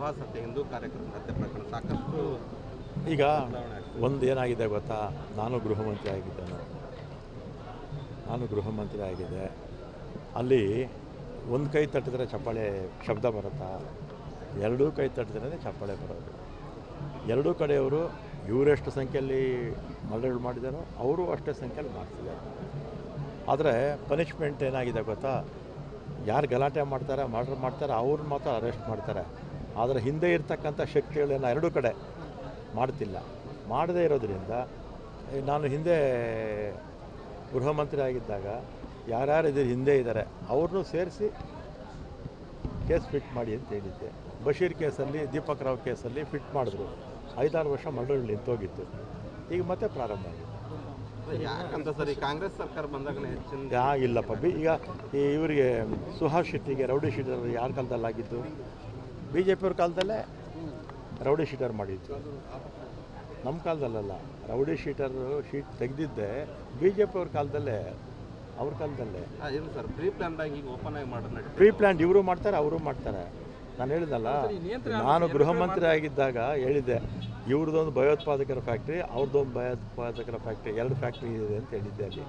ಸುಹಾಸ್ ಹತ್ಯೆ ಹಿಂದೂ ಕಾರ್ಯಕರ್ತರ ಹತ್ಯೆ ಪ್ರಕರಣ ಸಾಕಷ್ಟು ಈಗ ಒಂದು ಏನಾಗಿದೆ ಗೊತ್ತಾ? ನಾನು ಗೃಹ ಮಂತ್ರಿ ಆಗಿದ್ದೇನೆ ನಾನು ಗೃಹ ಮಂತ್ರಿ ಆಗಿದೆ ಅಲ್ಲಿ ಒಂದು ಕೈ ತಟ್ಟಿದ್ರೆ ಚಪ್ಪಾಳೆ ಶಬ್ದ ಬರುತ್ತಾ? ಎರಡೂ ಕೈ ತಟ್ಟಿದ್ರೆ ಚಪ್ಪಾಳೆ ಬರೋದು. ಎರಡೂ ಕಡೆಯವರು ಇವರೆಷ್ಟು ಸಂಖ್ಯೆಯಲ್ಲಿ ಮರ್ಡರ್ಗಳು ಮಾಡಿದಾರೋ ಅವರು ಅಷ್ಟೇ ಸಂಖ್ಯೆಯಲ್ಲಿ ಮಾಡ್ತಿದ್ದಾರೆ. ಆದರೆ ಪನಿಷ್ಮೆಂಟ್ ಏನಾಗಿದೆ ಗೊತ್ತಾ? ಯಾರು ಗಲಾಟೆ ಮಾಡ್ತಾರೆ ಮರ್ಡರ್ ಮಾಡ್ತಾರೆ ಅವ್ರನ್ನ ಮಾತ್ರ ಅರೆಸ್ಟ್ ಮಾಡ್ತಾರೆ. ಆದರೆ ಹಿಂದೆ ಇರ್ತಕ್ಕಂಥ ಶಕ್ತಿಗಳನ್ನು ಎರಡೂ ಕಡೆ ಮಾಡ್ತಿಲ್ಲ. ಮಾಡದೇ ಇರೋದ್ರಿಂದ ನಾನು ಹಿಂದೆ ಗೃಹ ಮಂತ್ರಿ ಆಗಿದ್ದಾಗ ಯಾರ್ಯಾರು ಇದ್ರ ಹಿಂದೆ ಇದ್ದಾರೆ ಅವ್ರನ್ನೂ ಸೇರಿಸಿ ಕೇಸ್ ಫಿಟ್ ಮಾಡಿ ಅಂತ ಹೇಳಿದ್ದೆ. ಬಶೀರ್ ಕೇಸಲ್ಲಿ ದೀಪಕ್ ರಾವ್ ಕೇಸಲ್ಲಿ ಫಿಟ್ ಮಾಡಿದ್ರು. ಐದಾರು ವರ್ಷ ಮಂಡಳಿ ನಿಂತೋಗಿತ್ತು ಈಗ ಮತ್ತೆ ಪ್ರಾರಂಭ ಆಗಿದೆ. ಯಾಕಂತ ಸರ್ ಈ ಕಾಂಗ್ರೆಸ್ ಸರ್ಕಾರ ಬಂದಾಗ ಹೆಚ್ಚಿನ ಯಾ ಇಲ್ಲಪ್ಪ. ಬಿ ಈಗ ಈ ಇವರಿಗೆ ಸುಹಾಸ್ ಶೆಟ್ಟಿಗೆ ರೌಡಿ ಶೆಟ್ಟಿ ಯಾರ ಕಾಲದಲ್ಲಿ ಆಗಿದ್ದು ಬಿ ಜೆ ಪಿಯವ್ರ ಕಾಲದಲ್ಲೇ ರೌಡಿ ಶೀಟರ್ ಮಾಡಿದ್ದು ನಮ್ಮ ಕಾಲದಲ್ಲಲ್ಲ ರೌಡಿ ಶೀಟರ್ ಶೀಟ್ ತೆಗೆದಿದ್ದೆ ಬಿ ಜೆ ಪಿಯವ್ರ ಕಾಲದಲ್ಲೇ. ಅವ್ರ ಕಾಲದಲ್ಲೇ sir pre plan banking open ಆಗಿ ಮಾಡೋಣ ಪ್ರೀ ಪ್ಲ್ಯಾನ್ ಇವರು ಮಾಡ್ತಾರೆ ಅವರು ಮಾಡ್ತಾರೆ. ನಾನು ಹೇಳಿದಲ್ಲ ನಾನು ಗೃಹ ಮಂತ್ರಿ ಆಗಿದ್ದಾಗ ಹೇಳಿದ್ದೆ ಇವ್ರದ್ದೊಂದು ಭಯೋತ್ಪಾದಕರ ಫ್ಯಾಕ್ಟ್ರಿ ಅವ್ರದ್ದೊಂದು ಭಯೋತ್ಪಾದಕರ ಫ್ಯಾಕ್ಟ್ರಿ ಎರಡು ಫ್ಯಾಕ್ಟ್ರಿ ಇದೆ ಅಂತ ಹೇಳಿದ್ದೆ ಅಲ್ಲಿ.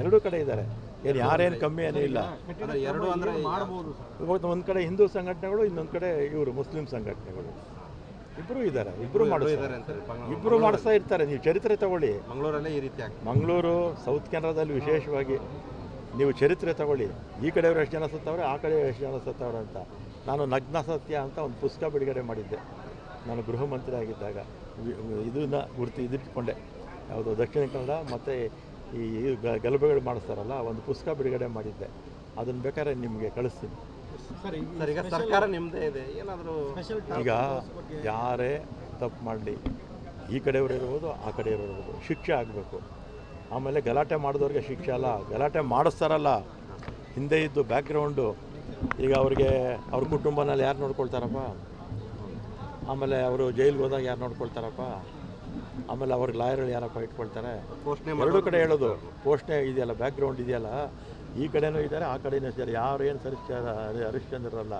ಎರಡೂ ಕಡೆ ಇದ್ದಾರೆ. ಏನು ಯಾರೇನು ಕಮ್ಮಿ ಏನೂ ಇಲ್ಲ. ಅಂದ್ರೆ ಎರಡು ಅಂದ್ರೆ ಇವತ್ತು ಒಂದು ಕಡೆ ಹಿಂದೂ ಸಂಘಟನೆಗಳು ಇನ್ನೊಂದು ಕಡೆ ಇವರು ಮುಸ್ಲಿಂ ಸಂಘಟನೆಗಳು. ಇಬ್ರು ಇದ್ದಾರೆ ಇಬ್ರು ಮಾಡಿಸ್ತಾರೆ ಇಬ್ಬರು ಮಾಡಿಸ್ತಾ ಇರ್ತಾರೆ ನೀವು ಚರಿತ್ರೆ ತಗೊಳ್ಳಿ. ಮಂಗಳೂರಲ್ಲೇ ಈ ರೀತಿ ಮಂಗಳೂರು ಸೌತ್ ಕೆನರಾದಲ್ಲಿ ವಿಶೇಷವಾಗಿ ನೀವು ಚರಿತ್ರೆ ತಗೊಳ್ಳಿ. ಈ ಕಡೆಯವರು ಎಷ್ಟು ಜನ ಸತ್ತವ್ರೆ ಆ ಕಡೆ ಎಷ್ಟು ಜನ ಸತ್ತವ್ರೆ ಅಂತ. ನಾನು ನಗ್ನ ಸತ್ಯ ಅಂತ ಒಂದು ಪುಸ್ತಕ ಬಿಡುಗಡೆ ಮಾಡಿದ್ದೆ. ನಾನು ಗೃಹ ಮಂತ್ರಿ ಆಗಿದ್ದಾಗ ಇದನ್ನ ಗುರ್ತು ಇದಿಟ್ಕೊಂಡೆ. ಯಾವುದು ದಕ್ಷಿಣ ಕನ್ನಡ ಮತ್ತು ಈ ಗಲಭೆಗಳು ಮಾಡಿಸ್ತಾರಲ್ಲ ಒಂದು ಪುಸ್ತಕ ಬಿಡುಗಡೆ ಮಾಡಿದ್ದೆ. ಅದನ್ನು ಬೇಕಾದ್ರೆ ನಿಮಗೆ ಕಳಿಸ್ತೀನಿ. ಸರ್ ಈಗ ಸರ್ಕಾರ ನಿಮ್ಮದೇ ಇದೆ. ಏನಾದರೂ ಈಗ ಯಾರೇ ತಪ್ಪು ಮಾಡಲಿ ಈ ಕಡೆಯವರು ಇರ್ಬೋದು ಆ ಕಡೆಯವರು ಇರ್ಬೋದು ಶಿಕ್ಷೆ ಆಗಬೇಕು. ಆಮೇಲೆ ಗಲಾಟೆ ಮಾಡಿದವ್ರಿಗೆ ಶಿಕ್ಷೆ ಅಲ್ಲ. ಗಲಾಟೆ ಮಾಡಿಸ್ತಾರಲ್ಲ. ಹಿಂದೆ ಇದ್ದು ಬ್ಯಾಕ್ಗ್ರೌಂಡು ಈಗ ಅವ್ರಿಗೆ ಅವ್ರ ಕುಟುಂಬನಲ್ಲಿ ಯಾರು ನೋಡ್ಕೊಳ್ತಾರಪ್ಪ? ಆಮೇಲೆ ಅವರು ಜೈಲಿಗೆ ಹೋದಾಗ ಯಾರು ನೋಡ್ಕೊಳ್ತಾರಪ್ಪ? ಆಮೇಲೆ ಅವ್ರಿಗೆ ಲಾಯರ್ಗಳು ಯಾರಪ್ಪ ಇಟ್ಕೊಳ್ತಾರೆ? ಎರಡೂ ಕಡೆ ಹೇಳೋದು. ಪೋಷಣೆ ಇದೆಯಲ್ಲ ಬ್ಯಾಕ್ಗ್ರೌಂಡ್ ಇದೆಯಲ್ಲ ಈ ಕಡೆನೂ ಇದ್ದಾರೆ ಆ ಕಡೆನೂ ಇದ್ದಾರೆ. ಯಾರು ಏನು ಸರಿಸ್ತಾರ ಹರಿಶ್ಚಂದ್ರಲ್ಲ